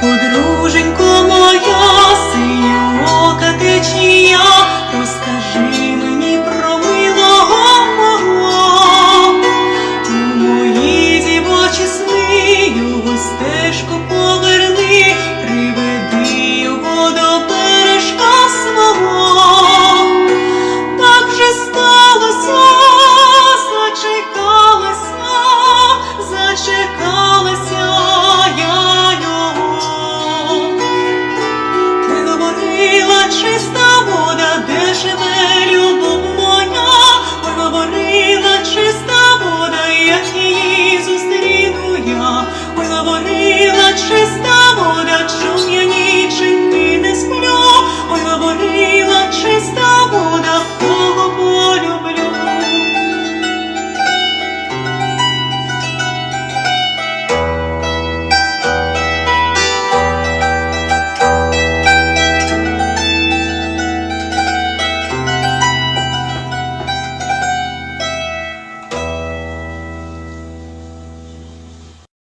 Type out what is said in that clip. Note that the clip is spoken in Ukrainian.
подруженько моя. чиста вода, де живе моя, Ой, говорила чиста вода, як її зустріну я, Ой, говорила чиста вода.